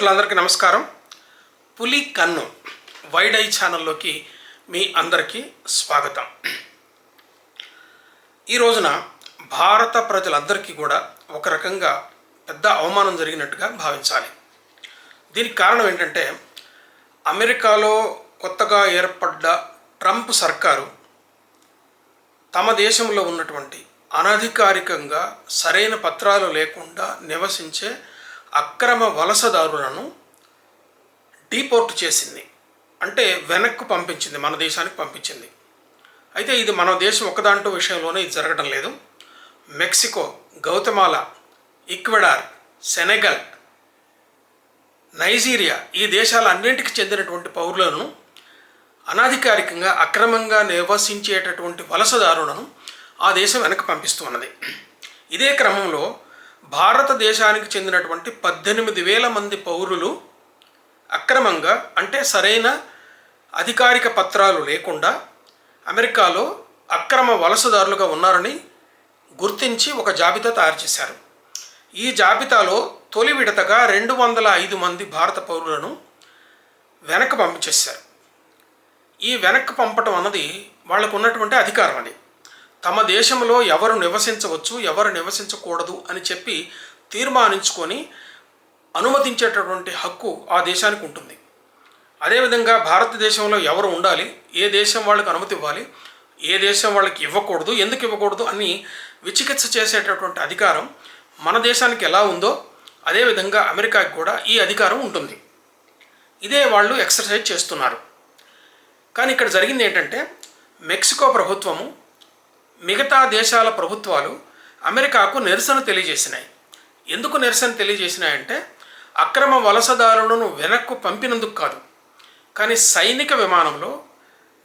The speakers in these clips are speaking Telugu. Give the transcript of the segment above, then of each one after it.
మిత్రులందరికీ నమస్కారం. పులి కన్ను వైడ్ ఐ ఛానల్లోకి మీ అందరికీ స్వాగతం. ఈ రోజున భారత ప్రజలందరికీ కూడా ఒక రకంగా పెద్ద అవమానం జరిగినట్టుగా భావించాలి. దీనికి కారణం ఏంటంటే అమెరికాలో కొత్తగా ఏర్పడ్డ ట్రంప్ సర్కారు తమ దేశంలో ఉన్నటువంటి అనధికారికంగా సరైన పత్రాలు లేకుండా నివసించే అక్రమ వలసదారులను డీపోర్ట్ చేసింది. అంటే వెనక్కు పంపించింది మన దేశానికి పంపించింది. అయితే ఇది మన దేశం ఒకదాంటో విషయంలోనే ఇది జరగడం లేదు. Mexico Guatemala Ecuador Senegal Nigeria ఈ దేశాలన్నింటికి చెందినటువంటి పౌరులను అనాధికారికంగా అక్రమంగా నివసించేటటువంటి వలసదారులను ఆ దేశం వెనక్కి పంపిస్తూ ఉన్నది. ఇదే క్రమంలో భారతదేశానికి చెందినటువంటి పద్దెనిమిది వేల మంది పౌరులు అక్రమంగా అంటే సరైన అధికారిక పత్రాలు లేకుండా అమెరికాలో అక్రమ వలసదారులుగా ఉన్నారని గుర్తించి ఒక జాబితా తయారు చేశారు. ఈ జాబితాలో తొలి విడతగా రెండు వందల ఐదు మంది భారత పౌరులను వెనక్కి పంపించేశారు. ఈ వెనక్కి పంపటం అన్నది వాళ్ళకు ఉన్నటువంటి అధికారం అది. తమ దేశంలో ఎవరు నివసించవచ్చు ఎవరు నివసించకూడదు అని చెప్పి తీర్మానించుకొని అనుమతించేటటువంటి హక్కు ఆ దేశానికి ఉంటుంది. అదేవిధంగా భారతదేశంలో ఎవరు ఉండాలి ఏ దేశం వాళ్ళకి అనుమతి ఇవ్వాలి ఏ దేశం వాళ్ళకి ఇవ్వకూడదు ఎందుకు ఇవ్వకూడదు అని విచికిత్స చేసేటటువంటి అధికారం మన దేశానికి ఎలా ఉందో అదేవిధంగా అమెరికాకి కూడా ఈ అధికారం ఉంటుంది. ఇదే వాళ్ళు ఎక్సర్సైజ్ చేస్తున్నారు. కానీ ఇక్కడ జరిగింది ఏంటంటే మెక్సికో ప్రభుత్వము మిగతా దేశాల ప్రభుత్వాలు అమెరికాకు నిరసన తెలియజేసినాయి. ఎందుకు నిరసన తెలియజేసినాయంటే అక్రమ వలసదారులను వెనక్కు పంపినందుకు కాదు. కానీ సైనిక విమానంలో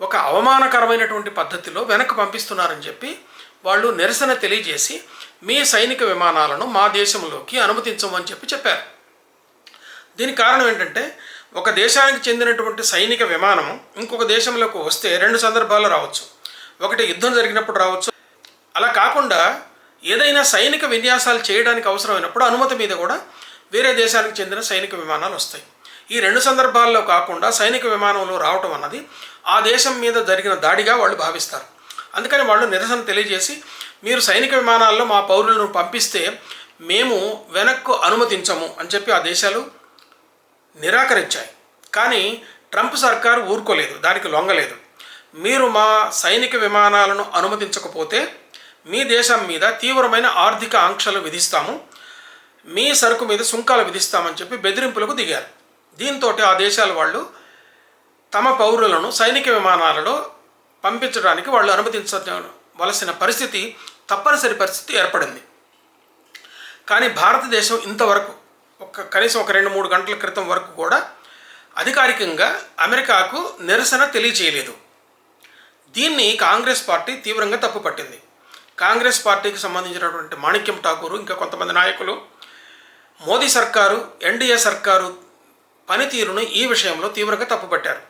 ఒక అవమానకరమైనటువంటి పద్ధతిలో వెనక్కి పంపిస్తున్నారని చెప్పి వాళ్ళు నిరసన తెలియజేసి మీ సైనిక విమానాలను మా దేశంలోకి అనుమతించమని చెప్పి చెప్పారు. దీనికి కారణం ఏంటంటే ఒక దేశానికి చెందినటువంటి సైనిక విమానం ఇంకొక దేశంలోకి వస్తే రెండు సందర్భాల్లో రావచ్చు. ఒకటి యుద్ధం జరిగినప్పుడు రావచ్చు. అలా కాకుండా ఏదైనా సైనిక విన్యాసాలు చేయడానికి అవసరమైనప్పుడు అనుమతి మీద కూడా వేరే దేశానికి చెందిన సైనిక విమానాలు వస్తాయి. ఈ రెండు సందర్భాల్లో కాకుండా సైనిక విమానంలో రావటం అన్నది ఆ దేశం మీద జరిగిన దాడిగా వాళ్ళు భావిస్తారు. అందుకని వాళ్ళు నిరసన తెలియజేసి మీరు సైనిక విమానాల్లో మా పౌరులను పంపిస్తే మేము వెనక్కు అనుమతించము అని చెప్పి ఆ దేశాలు నిరాకరించాయి. కానీ ట్రంప్ సర్కారు ఊరుకోలేదు. దానికి లొంగలేదు. మీరు మా సైనిక విమానాలను అనుమతించకపోతే మీ దేశం మీద తీవ్రమైన ఆర్థిక ఆంక్షలు విధిస్తాము. మీ సరుకు మీద సుంకాలు విధిస్తామని చెప్పి బెదిరింపులకు దిగారు. దీంతో ఆ దేశాల వాళ్ళు తమ పౌరులను సైనిక విమానాలలో పంపించడానికి వాళ్ళు అనుమతించవలసిన పరిస్థితి తప్పనిసరి పరిస్థితి ఏర్పడింది. కానీ భారతదేశం ఇంతవరకు ఒక కనీసం ఒక రెండు మూడు గంటల క్రితం వరకు కూడా అధికారికంగా అమెరికాకు నిరసన తెలియచేయలేదు దీన్ని కాంగ్రెస్ పార్టీ తీవ్రంగా తప్పుపట్టింది కాంగ్రెస్ పార్టీకి సంబంధించినటువంటి మాణిక్యం ఠాకూర్ ఇంకా కొంతమంది నాయకులు మోదీ సర్కారు ఎన్డీఏ సర్కారు పనితీరును ఈ విషయంలో తీవ్రంగా తప్పుపట్టారు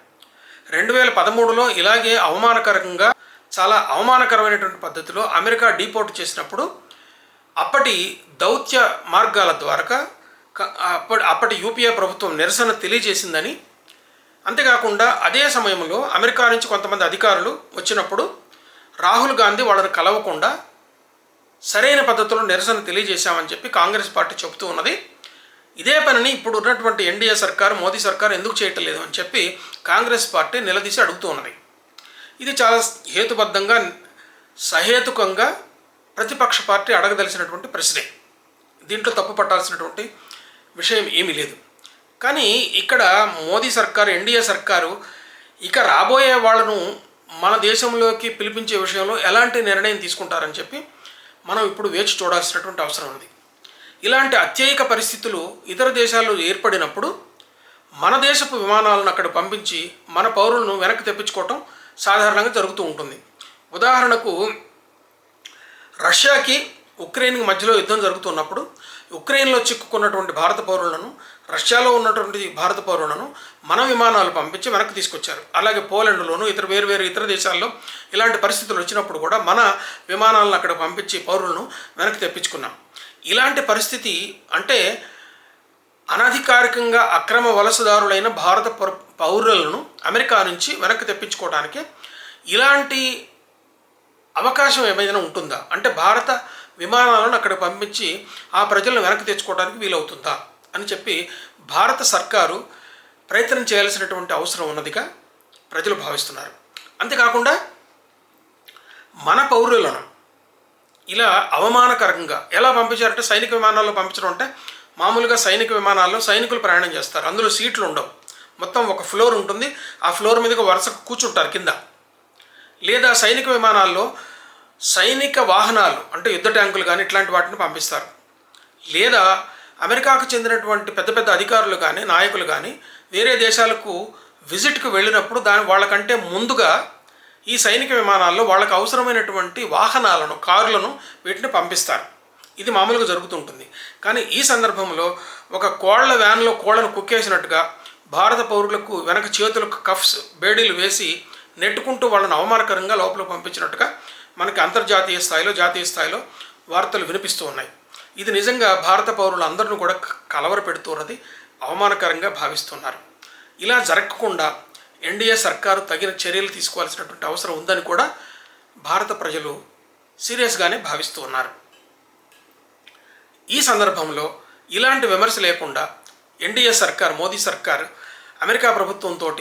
రెండు వేల పదమూడులో ఇలాగే అవమానకరంగా చాలా అవమానకరమైనటువంటి పద్ధతిలో అమెరికా డీపోర్ట్ చేసినప్పుడు అప్పటి దౌత్య మార్గాల ద్వారా అప్పటి అప్పటి యూపీఏ ప్రభుత్వం నిరసన తెలియజేసిందని అంతేకాకుండా అదే సమయంలో అమెరికా నుంచి కొంతమంది అధికారులు వచ్చినప్పుడు రాహుల్ గాంధీ వాళ్ళని కలవకుండా సరైన పద్ధతిలో నిరసన తెలియజేశామని చెప్పి కాంగ్రెస్ పార్టీ చెబుతూ ఉన్నది. ఇదే పనిని ఇప్పుడు ఉన్నటువంటి ఎన్డీఏ సర్కారు మోదీ సర్కారు ఎందుకు చేయటం లేదు అని చెప్పి కాంగ్రెస్ పార్టీ నిలదీసి అడుగుతూ ఉన్నది. ఇది చాలా హేతుబద్ధంగా సహేతుకంగా ప్రతిపక్ష పార్టీ అడగదలిసినటువంటి ప్రశ్నే. దీంట్లో తప్పు పట్టాల్సినటువంటి విషయం ఏమీ లేదు. కానీ ఇక్కడ మోదీ సర్కారు ఎన్డీఏ సర్కారు ఇక రాబోయే వాళ్ళను మన దేశంలోకి పిలిపించే విషయంలో ఎలాంటి నిర్ణయం తీసుకుంటారని చెప్పి మనం ఇప్పుడు వేచి చూడాల్సినటువంటి అవసరం ఉంది. ఇలాంటి అత్యయిక పరిస్థితులు ఇతర దేశాల్లో ఏర్పడినప్పుడు మన దేశపు విమానాలను అక్కడ పంపించి మన పౌరులను వెనక్కి తెప్పించుకోవటం సాధారణంగా జరుగుతూ ఉంటుంది. ఉదాహరణకు రష్యాకి ఉక్రెయిన్కి మధ్యలో యుద్ధం జరుగుతున్నప్పుడు ఉక్రెయిన్లో చిక్కుకున్నటువంటి భారత పౌరులను రష్యాలో ఉన్నటువంటి భారత పౌరులను మన విమానాలు పంపించి వెనక్కి తీసుకొచ్చారు. అలాగే పోలాండ్లోను ఇతర వేరు వేరు ఇతర దేశాల్లో ఇలాంటి పరిస్థితులు వచ్చినప్పుడు కూడా మన విమానాలను అక్కడ పంపించి పౌరులను వెనక్కి తెప్పించుకున్నాం. ఇలాంటి పరిస్థితి అంటే అనధికారికంగా అక్రమ వలసదారులైన భారత పౌరులను అమెరికా నుంచి వెనక్కి తెప్పించుకోవడానికి ఇలాంటి అవకాశం ఏమైనా ఉంటుందా? అంటే భారత విమానాలను అక్కడ పంపించి ఆ ప్రజలను వెనక్కి తెచ్చుకోవడానికి వీలవుతుందా? అని చెప్పి భారత సర్కారు ప్రయత్నం చేయాల్సినటువంటి అవసరం ఉన్నదిగా ప్రజలు భావిస్తున్నారు. అంతేకాకుండా మన పౌరులను ఇలా అవమానకరంగా ఎలా పంపించారంటే సైనిక విమానాల్లో పంపించడం అంటే మామూలుగా సైనిక విమానాల్లో సైనికులు ప్రయాణం చేస్తారు. అందులో సీట్లు ఉండవు. మొత్తం ఒక ఫ్లోర్ ఉంటుంది. ఆ ఫ్లోర్ మీదకి వరుసకు కూర్చుంటారు కింద. లేదా సైనిక విమానాల్లో సైనిక వాహనాలు అంటే యుద్ధ ట్యాంకులు కానీ ఇట్లాంటి వాటిని పంపిస్తారు. లేదా అమెరికాకు చెందినటువంటి పెద్ద పెద్ద అధికారులు కానీ నాయకులు కానీ వేరే దేశాలకు విజిట్కి వెళ్ళినప్పుడు దాని వాళ్ళకంటే ముందుగా ఈ సైనిక విమానాల్లో వాళ్ళకు అవసరమైనటువంటి వాహనాలను కారులను వీటిని పంపిస్తారు. ఇది మామూలుగా జరుగుతుంటుంది. కానీ ఈ సందర్భంలో ఒక కోళ్ళ వ్యాన్లో కోళ్ళను కుక్కేసినట్టుగా భారత పౌరులకు వెనక చేతులకు కఫ్స్ బేడీలు వేసి నెట్టుకుంటూ వాళ్ళని అవమానకరంగా లోపల పంపించినట్టుగా మనకి అంతర్జాతీయ స్థాయిలో జాతీయ స్థాయిలో వార్తలు వినిపిస్తూ ఉన్నాయి. ఇది నిజంగా భారత పౌరులందరిని కూడా కలవర కలవరపెడుతున్నది అవమానకరంగా భావిస్తున్నారు. ఇలా జరగకుండా ఎన్డీఏ సర్కారు తగిన చర్యలు తీసుకోవాల్సినటువంటి అవసరం ఉందని కూడా భారత ప్రజలు సీరియస్గానే భావిస్తూ ఉన్నారు ఈ సందర్భంలో ఇలాంటి విమర్శ లేకుండా ఎన్డీఏ సర్కార్ మోదీ సర్కార్ అమెరికా ప్రభుత్వంతో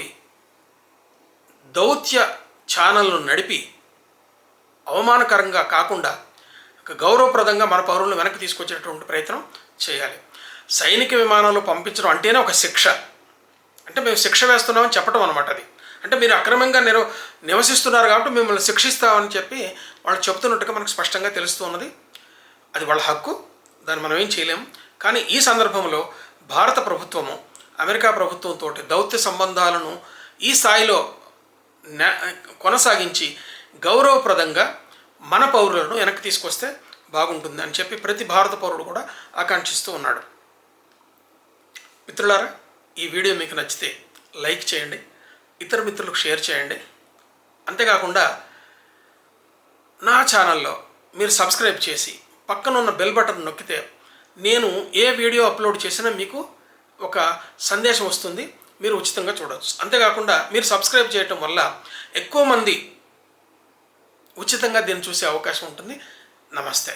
దౌత్య ఛానల్ను నడిపి అవమానకరంగా కాకుండా గౌరవప్రదంగా మన పౌరులను వెనక్కి తీసుకొచ్చేటటువంటి ప్రయత్నం చేయాలి. సైనిక విమానాలు పంపించడం అంటేనే ఒక శిక్ష. అంటే మేము శిక్ష వేస్తున్నామని చెప్పడం అనమాట అది. అంటే మీరు అక్రమంగా నిర నివసిస్తున్నారు కాబట్టి మిమ్మల్ని శిక్షిస్తామని చెప్పి వాళ్ళు చెప్తున్నట్టుగా మనకు స్పష్టంగా తెలుస్తూ ఉన్నది. అది వాళ్ళ హక్కు. దాన్ని మనం ఏం చేయలేము కానీ ఈ సందర్భంలో భారత ప్రభుత్వము అమెరికా ప్రభుత్వంతో దౌత్య సంబంధాలను ఈ స్థాయిలో కొనసాగించి గౌరవప్రదంగా మన పౌరులను వెనక్కి తీసుకొస్తే బాగుంటుంది అని చెప్పి ప్రతి భారత పౌరుడు కూడా ఆకాంక్షిస్తూ ఉన్నాడు. మిత్రులారా ఈ వీడియో మీకు నచ్చితే లైక్ చేయండి ఇతర మిత్రులకు షేర్ చేయండి. అంతేకాకుండా నా ఛానల్లో మీరు సబ్స్క్రైబ్ చేసి పక్కన ఉన్న బెల్ బటన్ నొక్కితే నేను ఏ వీడియో అప్లోడ్ చేసినా మీకు ఒక సందేశం వస్తుంది. మీరు ఉచితంగా చూడవచ్చు అంతేకాకుండా మీరు సబ్స్క్రైబ్ చేయటం వల్ల ఎక్కువ మంది ఉచితంగా దీన్ని చూసే అవకాశం ఉంటుంది. నమస్తే.